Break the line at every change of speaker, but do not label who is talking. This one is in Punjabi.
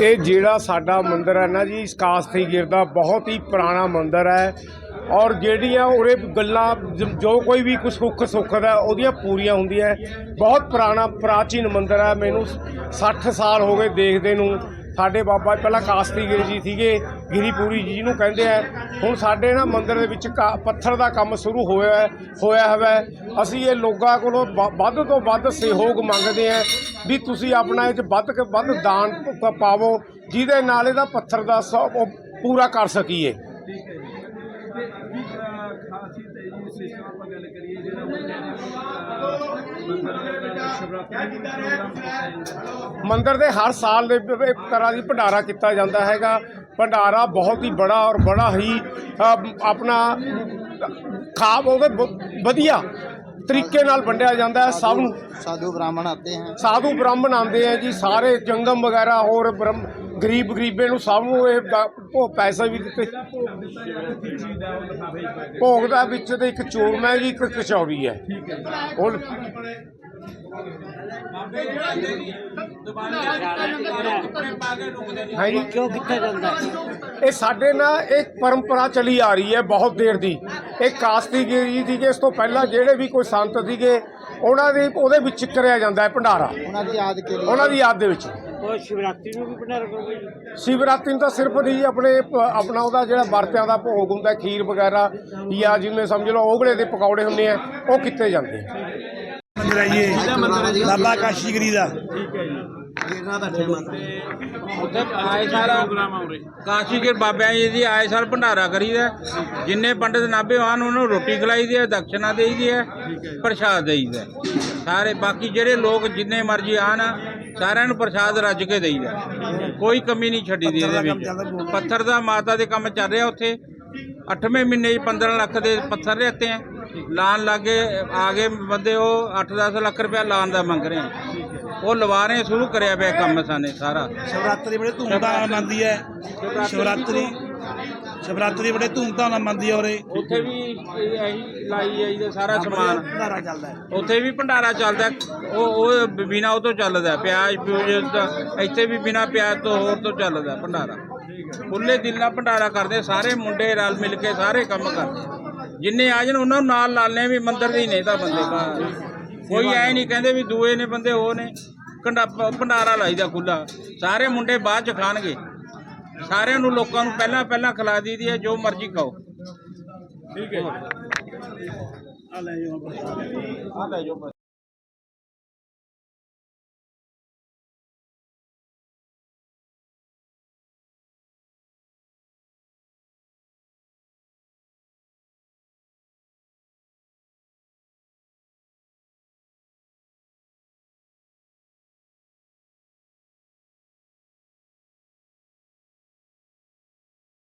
ਇਹ ਜਿਹੜਾ ਸਾਡਾ ਮੰਦਿਰ ਹੈ ਨਾ ਜੀ ਸਕਾਸਤੀ ਗਿਰ ਦਾ ਬਹੁਤ ਹੀ ਪੁਰਾਣਾ ਮੰਦਿਰ ਹੈ। ਔਰ ਜਿਹੜੀਆਂ ਉਰੇ ਗੱਲਾਂ ਜ- ਕੋਈ ਵੀ ਕੁਛ ਸੁੱਖ ਸੁੱਖ ਦਾ ਉਹਦੀਆਂ ਪੂਰੀਆਂ ਹੁੰਦੀਆਂ। ਬਹੁਤ ਪੁਰਾਣਾ ਪ੍ਰਾਚੀਨ ਮੰਦਿਰ ਹੈ। ਮੈਨੂੰ 60 ਸਾਲ ਹੋ ਗਏ ਦੇਖਦੇ ਨੂੰ। ਸਾਡੇ ਬਾਬਾ ਪਹਿਲਾਂ ਕਾਸਤੀਗਿਰ ਜੀ ਸੀਗੇ ਗਿਰੀਪੂਰੀ ਜੀ ਨੂੰ ਕਹਿੰਦੇ ਆ। ਹੁਣ ਸਾਡੇ ਨਾ ਮੰਦਿਰ ਦੇ ਵਿੱਚ ਕਾ- ਪੱਥਰ ਦਾ ਕੰਮ ਸ਼ੁਰੂ ਹੋਇਆ ਹੈ ਹੋਇਆ ਹੈ। ਅਸੀਂ ਇਹ ਲੋਕਾਂ ਕੋਲੋਂ ਵ- ਵੱਧ ਤੋਂ ਵੱਧ ਸਹਿਯੋਗ ਮੰਗਦੇ ਆ ਵੀ ਤੁਸੀਂ ਆਪਣਾ ਇਹ 'ਚ ਵੱਧ ਕੇ ਵੱਧ ਦਾਨ ਪਾਵੋ, ਜਿਹਦੇ ਨਾਲ ਇਹਦਾ ਪੱਥਰ ਦਾ ਸ- ਉਹ ਪੂਰਾ ਕਰ ਸਕੀਏ।
ਮੰਦਰ ਦੇ
ਹਰ ਸਾਲ ਦੇ ਇੱਕ ਤਰ੍ਹਾਂ ਦੀ ਭੰਡਾਰਾ ਕੀਤਾ ਜਾਂਦਾ ਹੈਗਾ। ਭੰਡਾਰਾ ਬਹੁਤ ਹੀ ਬੜਾ ਔਰ ਬੜਾ ਹੀ ਆਪਣਾ ਖਾਬ ਹੋਵੇ ਵਧੀਆ ਤਰੀਕੇ ਨਾਲ ਵੰਡਿਆ ਜਾਂਦਾ ਹੈ। ਸਭ ਨੂੰ
ਸਾਧੂ ਬ੍ਰਾਹਮਣ ਆਤੇ ਹਨ
ਸਾਧੂ ਬ੍ਰਾਹਮਣ ਆਉਂਦੇ ਆ ਜੀ। ਸਾਰੇ ਜੰਗਮ ਵਗੈਰਾ ਹੋਰ ਬ੍ਰਹਮ ਗਰੀਬ ਗਰੀਬੇ ਨੂੰ ਸਭ ਨੂੰ ਇਹ ਭੋ ਪੈਸਾ ਵੀ ਦਿੱਤੇ।
ਭੋਗ ਦਾ
ਵਿੱਚ ਤੇ ਇੱਕ ਚੂਰਮਾ ਮੈਂ ਜੀ ਇੱਕ ਕਚੌਰੀ ਹੈ।
ਹੁਣ ਹੈ।
ਕਿਉਂ ਕਿੱਥੇ ਜਾਂਦਾ?
ਇਹ ਸਾਡੇ ਨਾਲ ਇੱਕ ਪਰੰਪਰਾ ਚਲੀ ਆ ਰਹੀ ਹੈ ਬਹੁਤ ਦੇਰ ਦੀ। ਇਹ ਕਾਸਤੀਗਿਰੀ ਦੀ ਇਸ ਤੋਂ ਪਹਿਲਾਂ ਜਿਹੜੇ ਵੀ ਕੋਈ ਸੰਤ ਸੀਗੇ ਉਹਨਾਂ ਦੇ ਉਹਦੇ ਵਿੱਚ ਕਰਿਆ ਜਾਂਦਾ ਹੈ ਭੰਡਾਰਾ।
ਉਹਨਾਂ ਦੀ ਯਾਦ ਕੇ
ਉਹਨਾਂ ਦੀ ਯਾਦ ਦੇ ਵਿੱਚ।
ਉਹ ਸ਼ਿਵਰਾਤਰੀ ਨੂੰ ਵੀ ਭੰਡਾਰਾ ਕਰੋਗੇ ਜੀ
ਸ਼ਿਵਰਾਤਰੀ ਨੂੰ ਤਾਂ ਸਿਰਫ ਨਹੀਂ ਆਪਣੇ ਪ- ਆਪਣਾ ਉਹਦਾ ਜਿਹੜਾ ਵਰਤਿਆਂ ਦਾ ਭੋਗ ਹੁੰਦਾ ਖੀਰ ਵਗੈਰਾ ਜਾਂ ਜਿਵੇਂ ਸਮਝ ਲਓ ਓਗਲੇ ਦੇ ਪਕੌੜੇ ਹੁੰਦੇ ਆ ਉਹ ਕੀਤੇ ਜਾਂਦੇ ਆ?
ਮੰਦਿਰ ਹੈ ਜੀ ਇਹ। ਬਾਬਾ ਕਾਸ਼ੀਗਰੀ ਦਾ
ਉੱਥੇ ਆਏ ਸਾਰਾ
ਪ੍ਰੋਗਰਾਮ ਆਉਰੇ
ਕਾਸ਼ੀਗਰ ਬਾਬਿਆਂ ਜੀ ਦੀ ਆਏ ਸਾਲ ਭੰਡਾਰਾ ਕਰੀਦਾ ਜਿੰਨੇ ਪੰਡਤ ਨਾਭੇ ਆਨ ਉਹਨੂੰ ਰੋਟੀ ਖਿਲਾਈ ਦੀ ਹੈ ਦਕਸ਼ਨਾ ਦੇਈ ਦੀ ਹੈ ਪ੍ਰਸ਼ਾਦ ਦੇਈਦਾ ਸਾਰੇ ਬਾਕੀ ਜਿਹੜੇ ਲੋਕ ਜਿੰਨੇ ਮਰਜ਼ੀ ਆਣ ਸਾਰਿਆਂ ਨੂੰ ਪ੍ਰਸ਼ਾਦ ਰੱਜ ਕੇ ਦੇਈਦਾ। ਕੋਈ ਕਮੀ ਨਹੀਂ ਛੱਡੀ ਦੀ ਇਹਦੇ ਵਿੱਚ। ਪੱਥਰ ਦਾ ਮਾਤਾ ਦੇ ਕੰਮ ਚੱਲ ਰਿਹਾ ਉੱਥੇ। 8ਵੇਂ ਮਹੀਨੇ 'ਚ 15 ਲੱਖ ਦੇ ਪੱਥਰ ਰਹਤੇ ਹੈ ਲਾਣ ਲਾਗੇ ਆ ਗਏ ਬੰਦੇ ਉਹ 8-10 ਲੱਖ ਰੁਪਇਆ ਲਾਣ ਦਾ ਮੰਗ ਰਹੇ ਉਹ ਲਵਾ ਰਹੇ ਸ਼ੁਰੂ ਕਰਿਆ ਪਿਆ ਕੰਮ ਸਾਨੇ ਸਾਰਾ।
ਸ਼ਿਵਰਾਤਰੀ ਬੜੇ ਧੂਮਧਾਮ ਨਾਲ ਮੰਨਦੀ ਹੈ। ਸ਼ਿਵਰਾਤਰੀ ਸ਼ਿਵਰਾਤਰੀ ਬੜੇ ਧੂਮਧਾਮ ਨਾਲ ਮੰਨਦੀ ਹੈ ਉਰੇ।
ਉੱਥੇ ਵੀ ਇਹ ਲਾਈ ਜਾਈ ਦਾ ਸਾਰਾ ਸਮਾਨ।
ਭੰਡਾਰਾ ਚੱਲਦਾ ਹੈ।
ਉੱਥੇ ਵੀ ਭੰਡਾਰਾ ਚੱਲਦਾ ਉਹ ਉਹ ਬਿਨਾ ਉਹ ਤੋਂ ਚੱਲਦਾ ਪਿਆਜ਼ ਪਿਊਜ਼ ਦਾ ਇੱਥੇ ਵੀ ਬਿਨਾ ਪਿਆਜ਼ ਤੋਂ ਹੋਰ ਤੋਂ ਚੱਲਦਾ ਭੰਡਾਰਾ। ਖੁੱਲੇ ਦਿਲ ਨਾਲ ਭੰਡਾਰਾ ਕਰਦੇ ਸਾਰੇ ਮੁੰਡੇ ਰਲ ਮਿਲ ਕੇ ਸਾਰੇ ਕੰਮ ਕਰਦੇ। ਜਿੰਨੇ ਆ ਜਾਣ ਉਹਨਾਂ ਨੂੰ ਨਾਲ ਲਾਣੇ ਵੀ ਮੰਦਰ ਦੇ ਹੀ ਨੇ ਤਾਂ ਬੰਦੇ ਬਾਹਰ। ਕੋਈ ਐ ਨਹੀਂ ਕਹਿੰਦੇ ਵੀ ਦੂਏ ਨੇ ਬੰਦੇ ਉਹ ਨੇ। ਕੰਡਾ ਭੰਡਾਰਾ ਲਾਈਦਾ ਖੁੱਲਾ ਸਾਰੇ ਮੁੰਡੇ ਬਾਅਦ ਚ ਖਾਣਗੇ। ਸਾਰਿਆਂ ਨੂੰ ਲੋਕਾਂ ਨੂੰ ਪਹਿਲਾਂ ਪਹਿਲਾਂ ਖਿਲਾ ਦਈਦੀ ਹੈ ਜੋ ਮਰਜ਼ੀ ਖਾਓ।
ਠੀਕ ਹੈ
ਆ ਲੈ ਜਾਓ।
ਆ ਲੈ ਜਾਓ।